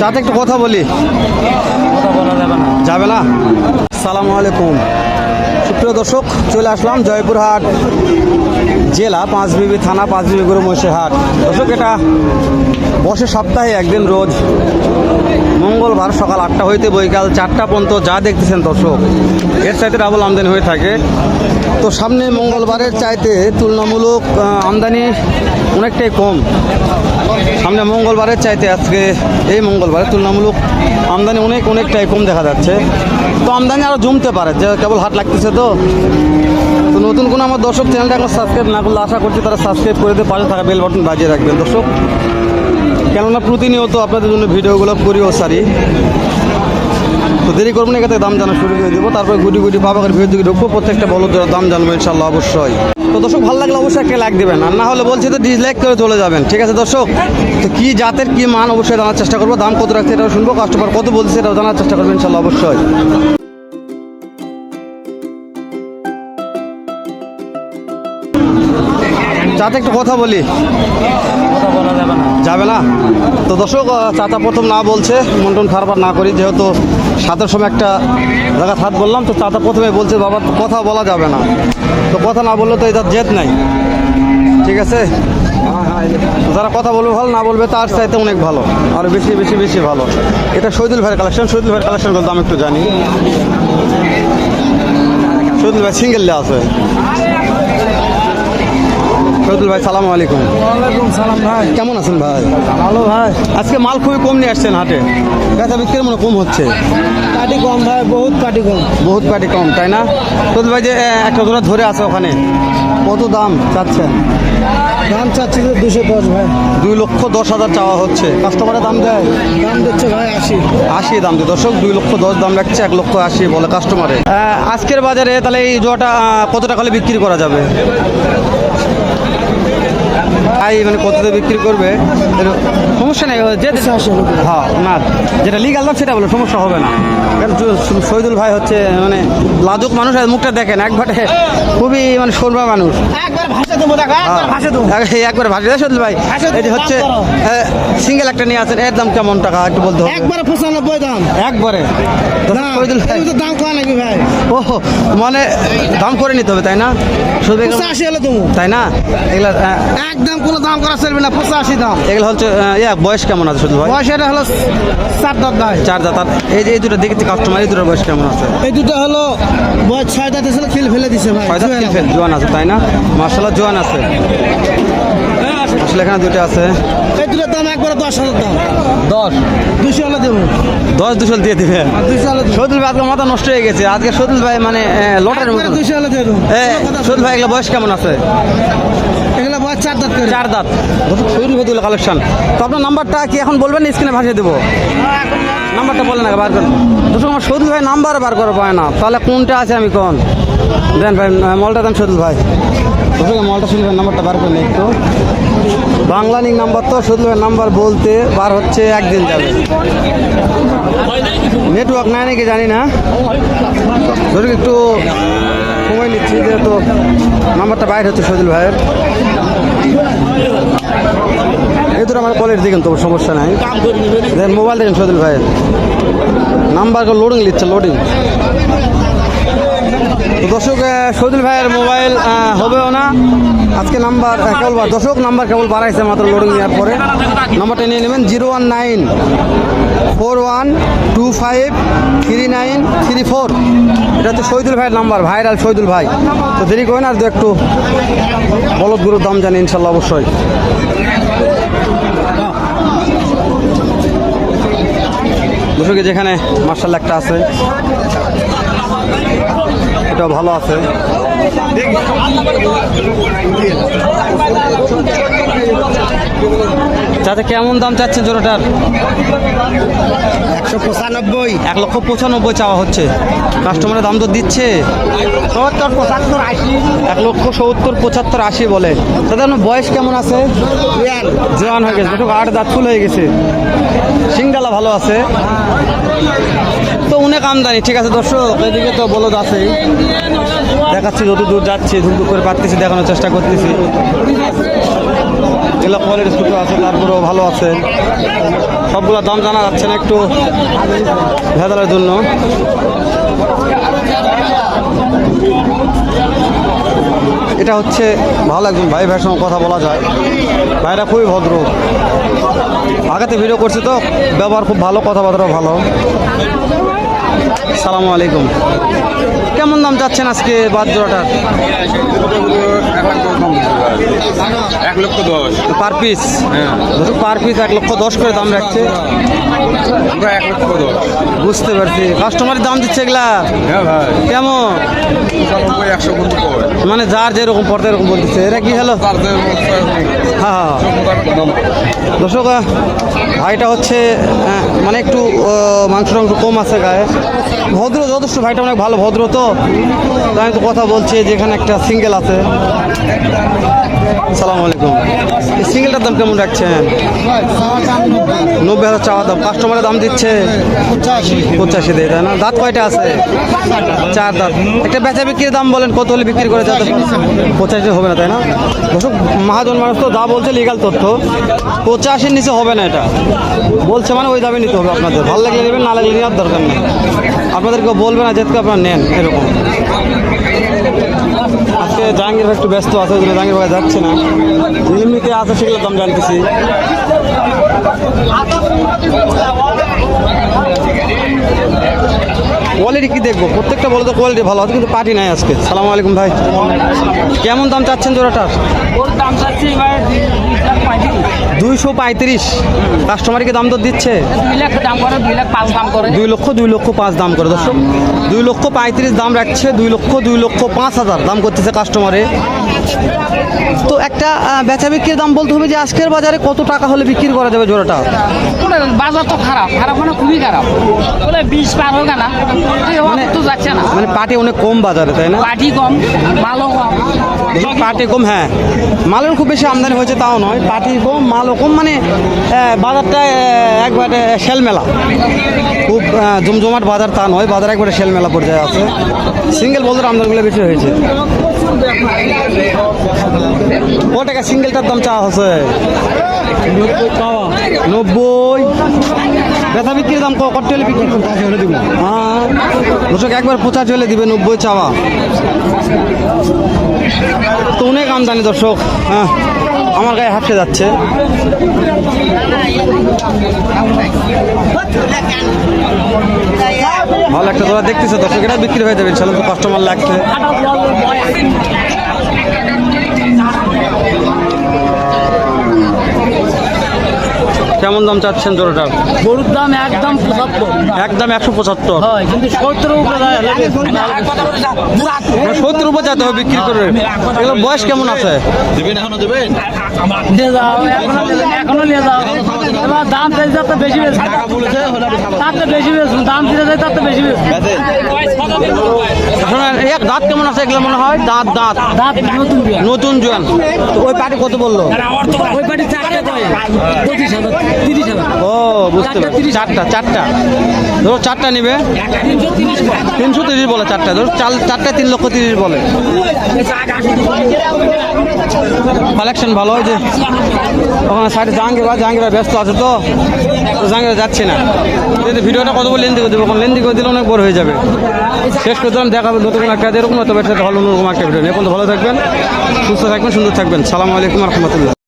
যাতে একটু কথা বলি। যাবে না। যাবে না? সালামু আলাইকুম। সুপ্রিয় দর্শক চলে আসলাম জয়পুরহাট জেলা পাঁচবিবি থানা পাঁচবিবি গরু মহিষের হাট। দর্শক এটা বসে সপ্তাহে একদিন রোজ মঙ্গলবার সকাল আটটা হইতে বৈকাল চারটা পর্যন্ত যা দেখতেছেন দর্শক, এর চাইতে ডাবল আমদানি হয়ে থাকে। তো সামনে মঙ্গলবারের চাইতে তুলনামূলক আমদানি অনেকটাই কম। সামনে মঙ্গলবারের চাইতে আজকে এই মঙ্গলবারে তুলনামূলক আমদানি অনেক, অনেকটাই কম দেখা যাচ্ছে। তো আমদানি আরও জমতে পারে, যে কেবল হাট লাগতেছে তো। তো নতুন কোনো আমার দর্শক চ্যানেলটা এখন সাবস্ক্রাইব না করলে আশা করছি তারা সাবস্ক্রাইব করে দিয়ে পাশে থাকা বেল বাটন বাজিয়ে রাখবেন। দর্শক কেননা প্রতিনিয়ত আপনাদের জন্য ভিডিওগুলো করি ও সারি। তো দেরি করব না দাম জানা শুরু করে দেবো। তারপরে গুটি গুটি ভাবাকের ভিড় দিকে ঢুকবো, প্রত্যেকটা বলো দাম জানব ইনশাল্লাহ অবশ্যই। তো দর্শক, ভালো লাগলে অবশ্যই একটা লাইক দেবেন। আর না হলে বলছি তো ডিসলাইক করে চলে যাবেন। ঠিক আছে দর্শক, তো কী জাতের কী মান অবশ্যই জানার চেষ্টা করব। দাম কত রাখছে এটাও শুনব কাস্টমার কত বলছে এটাও জানার চেষ্টা করবেন ইনশাল্লাহ অবশ্যই। যাতে একটু কথা বলি। যাবে না। তো দর্শক চাচা প্রথম না বলছে মন টন খারাপ না করি যেহেতু সাতের সময় একটা জায়গা হাত বললাম তো চাচা প্রথমে বলছে বাবা কথা বলা যাবে না। তো কথা না বললে তো এটা জেদ নাই। ঠিক আছে? যারা কথা বলবে ভালো না বলবে তার চাইতে অনেক ভালো আর বেশি বেশি বেশি ভালো। এটা শহীদুল ভাইয়ের কালেকশন শহীদুল ভাইয়ের কালেকশন করতে আমি একটু জানি। শহীদুল ভাই সিঙ্গেল আছে। শহীদুল ভাই সালামু আলাইকুম। ওয়ালাইকুম সালাম ভাই। কেমন আছেন ভাই? ভালো ভাই। আজকে মাল খুবই কম নিয়ে আসছেন হাটে। বেচা বিক্রির মনে কম হচ্ছে। কাটি কম ভাই বহুত কাটি কম। বহুত পাটি কম তাই না? তো ভাই যে একটা জোড়া ধরে আছে ওখানে। কত দাম চাচ্ছেন? দাম চাচ্ছি তো দুশো দশ ভাই। দুই লক্ষ দশ হাজার চাওয়া হচ্ছে। কাস্টমারের দাম দেয়। দাম দিচ্ছে ভাই আশি। আশি দাম দিয়ে। দর্শক দুই লক্ষ দশ দাম রাখছে এক লক্ষ আশি বলে কাস্টমারে আজকের বাজারে তাহলে এই জোয়াটা কত টাকা বিক্রি করা যাবে? তাই মানে কততে বিক্রি করবে? সমস্যা নেই যে হ্যাঁ না যেটা লিগাল দাম সেটা বলে সমস্যা হবে না। কারণ শহীদুল ভাই হচ্ছে মানে লাজুক মানুষ আর মুখটা দেখেন একবারে খুবই মানে সরবা মানুষ। একবার ভাষা ভাষা দেয় শহীদুল ভাই। এই যে হচ্ছে সিঙ্গেল একটা নিয়ে আছেন এর দাম কেমন টাকা? একটু বলতে হবে। একবার পঁচানব্বই দাম। একবারে? শহীদুল ভাই দাম নাকি ভাই। ও মানে দাম করে নিতে হবে তাই না? শুধু তাই না? এগুলা একদম কোনো দাম করা চলবে না পঁচাশি দাম। এগুলো হচ্ছে ইয়া বয়স কেমন আছে শুধু ভাই? বয়স এটা হলো চার দাঁত ভাই। চার দাঁত এই যে এই দুটো দেখেছি কাস্টমার এই দুটোর বয়স কেমন আছে? এই দুটো হলো বয়স ছয় দাঁত ছিল খিল ফেলে দিছে ভাই ছয় দাঁত ফেল জোয়ান আছে তাই না? মার্শাল্লাহ জোয়ান আছে। আসলে এখানে দুটো আছে। এই দুটোর দাম একবারে দশ হাজার দাম। দশ? দুশো হলে দেবো। দশ দুশো দিয়ে দিবে? সদুল ভাই আজকে মাথা নষ্ট হয়ে গেছে। আজকে সদুল ভাই মানে লটারির মতো। দুশো হলে দেবো। সদুল ভাই এগুলো বয়স কেমন আছে? বয়স চার দাঁত চার দাঁত। সদুল ভাই দিল কালেকশন। তো আপনার নাম্বারটা কি এখন বলবেন? স্ক্রিনে ভাসিয়ে দেবো। নাম্বারটা বলেন না বার করেন। দুশো আমার সদুল ভাই নাম্বার বার করা পায় না। তাহলে কোনটা আছে আমি কোন? দেন ভাই মলটা দেন সদুল ভাই। দুশো মলটা সদুল ভাই নাম্বারটা বার করেন একটু। বাংলা নিক নাম্বার তো সদুল ভাই নাম্বার বলতে বার হচ্ছে একদিন যাবে। নেটওয়ার্ক নাই নাকি জানি না। ধরুন একটু সময় নিচ্ছি যেহেতু নাম্বারটা বাইরে হচ্ছে সজল ভাইয়ের। এই দুটো আমার কলেজ দেখেন তো সমস্যা নাই। দেখেন মোবাইল দেখেন সজল ভাইয়ের। নাম্বার লোডিং লিখছে লোডিং দর্শক সজল ভাইয়ের মোবাইল হবেও না। আজকে নাম্বার কেবল দর্শক, নাম্বার কেবল বাড়াইছে মাত্র লোডিং নেওয়ার পরে। নাম্বারটা নিয়ে নেবেন zero one nine four one two five three nine three four. এটা হচ্ছে শহীদুল ভাইয়ের নাম্বার, ভাইরাল শহীদুল ভাই। তো দেরি করেন আর দু একটু বলদ গুরুর দাম জানি, ইনশাল্লাহ অবশ্যই। দর্শকে যেখানে মার্শাল একটা আছে। এটা ভালো আছে। চাচা কেমন দাম চাচ্ছেন জোড়াটার? একশো পঁচানব্বই। এক লক্ষ পঁচানব্বই চাওয়া হচ্ছে। কাস্টমারের দাম তো দিচ্ছে? সত্তর পঁচাত্তর আশি। এক লক্ষ সত্তর পঁচাত্তর আশি বলে। দাদা আপনার বয়স কেমন আছে? জোয়ান। হয়ে গেছে। দুটো আট দাঁত ফুল হয়ে গেছে। সিংডালা ভালো আছে। তো অনেক আমদানি, ঠিক আছে দর্শক? এদিকে তো বলদ আছেই। দেখাচ্ছি যত দূর যাচ্ছি ধুমধুম করে পারতেছি দেখানোর চেষ্টা করতেছি। এগুলো কোয়ালিটি ছোটো আছে, তারপরেও ভালো আছে। সবগুলো দাম জানা যাচ্ছে না একটু ভেদালের জন্য। এটা হচ্ছে ভালো একজন ভাই, ভাইয়ের সঙ্গে কথা বলা যায়। ভাইরা খুবই ভদ্র। আগাতে ভিডিও করছে তো, ব্যবহার খুব ভালো, কথাবার্তাও ভালো। সালামু আলাইকুম। কেমন দাম যাচ্ছেন আজকে বাদ জোড়াটার? এক লক্ষ দশ। Per piece? হ্যাঁ। পার পিস এক লক্ষ দশ করে দাম রাখছে। আমরা এক লক্ষ দশ। বুঝতে পারছি। কাস্টমারের দাম দিচ্ছে এগুলা? হ্যাঁ ভাই। কেমন? পঁচানব্বই একশো পর্যন্ত মানে যার যেরকম পড়তে এরকম বলতেছে। এরা কি হলো হ্যাঁ হ্যাঁ দাম দর্শক ভাইটা হচ্ছে মানে একটু মাংস টাংস কম আছে গায়ে। ভদ্র যথেষ্ট ভাইটা অনেক ভালো ভদ্র তো। আমি তো কথা বলছি যেখানে একটা সিঙ্গেল আছে। সালাম আলাইকুম। এই সিঙ্গেলটার দাম কেমন রাখছেন? নব্বই হাজার চাওয়া দাম। কাস্টমারের দাম দিচ্ছে পঁচাশি। দিয়ে তাই না? দাঁত কয়টা আছে? চার দাঁত। একটা বেচা বিক্রির দাম বলেন, কত হলে বিক্রি করে যাতে পঁচাশি হবে না, তাই না? দর্শক, মহাজন মানুষ তো যা বলছে লিগাল তথ্য, পঁচাশির নিচে হবে না এটা। বলছে মানে ওই দামে নিতে হবে আপনাদের। ভালো লাগলে নেবেন, না লাগলে নেওয়ার দরকার নেই। আপনাদেরকে বলবে না, যেহেতু আপনারা নেন, এরকম। আজকে জাহাঙ্গীর ভাই একটু ব্যস্ত আছে জাহাঙ্গীর ভাই যাচ্ছে না। এমনিতে আছে সেগুলোর দাম জানতেছি। কোয়ালিটি কি দেখব? প্রত্যেকটা বলে তো কোয়ালিটি ভালো আছে কিন্তু পার্টি নাই আজকে। সালাম আলাইকুম ভাই। কেমন দাম চাচ্ছেন জোড়াটার? দাম চাচ্ছি পঁয়ত্রিশ দুইশো পঁয়ত্রিশ। কাস্টমারকে দাম দর দিচ্ছে? দুই লক্ষ দুই লক্ষ পাঁচ দাম করে। দর্শক, দুই লক্ষ পঁয়ত্রিশ দাম রাখছে, দুই লক্ষ দুই লক্ষ পাঁচ হাজার দাম করতেছে কাস্টমারে তো একটা বেচা বিক্রির দাম বলতে হবে যে আজকের বাজারে কত টাকা হলে বিক্রি করা যাবে জোড়াটা? বাজার তো খারাপ খারাপ মানে খুবই খারাপ। বলে বিশ পার হোক না মানে তো যাচ্ছে না। মানে পাটি অনেক কম বাজারে তাই না? পাটি কম মালও কম। পাটি কম হ্যাঁ। মালের খুব বেশি আমদানি হয়েছে তাও নয় পাটি কম মালও কম মানে বাজারটা একবারে শেলমেলা। খুব জমজমাট বাজার তা নয় বাজার একবারে শেলমেলা পর্যায়ে আছে। সিঙ্গেল বলতে আমদানিগুলো বেশি হয়েছে। কত টাকা সিঙ্গেলটার দাম চা হচ্ছে? নব্বই। ব্যথা বিক্রির দাম কত? বিক্রি দিব। হ্যাঁ। দর্শক, একবার পঁচাশি হলে দিবে নব্বই চাওয়া। তো অনেক আমদানি দর্শক। হ্যাঁ। আমার গায়ে হাঁটতে যাচ্ছে। ভালো একটা তোরা দেখতেছো, দর্শক, এটা বিক্রি হয়ে যাবে, ইনশাল্লাহ কাস্টমার লাগছে। কেমন দাম চাচ্ছেন জোড়াটার গরুর দাম একদম পঁচাত্তর। একদম একশো পঁচাত্তর। হয় কিন্তু সত্তর উপরে সত্তর উপর যেতে হবে বিক্রি করে। এগুলো বয়স কেমন আছে? নিয়ে যাও এখনও এখনও নিয়ে যাও। এবার দাম চাইছে তার তো বেশি বেশি। তার তো বেশি বেশি। দাম দিতে চাই তার তো বেশি বেশি। এক দাঁত কেমন আছে এগুলো মনে হয়? দাঁত দাঁত। দাঁত নতুন নতুন জোয়ান। ওই পার্টি কত বলল? ওই পাটি চারটে পঁচিশ হাজার। ও বুঝতে পারছি। চারটা চারটা। ধরো চারটা নিবে। তিনশো তিরিশ বলে চারটা। ধরো চাল চারটা তিন লক্ষ তিরিশ বলে। কালেকশন ভালো যে ওখানে সাইডে জাহাঙ্গীর ব্যস্ত আছে তো। জাহাঙ্গীর যাচ্ছে না। যদি ভিডিওটা কত বলে লেন্দি করে দেবো কারণ লেন্দি করে দিলে অনেক বড় হয়ে যাবে। শেষ করে দিলাম দেখাবে নতুন একটা এরকম ভালো অন্যরকম একটা ভিডিও এখন তো ভালো থাকবেন সুস্থ থাকবেন সুন্দর থাকবেন। সালামু আলাইকুম রহমতুল্লাহ।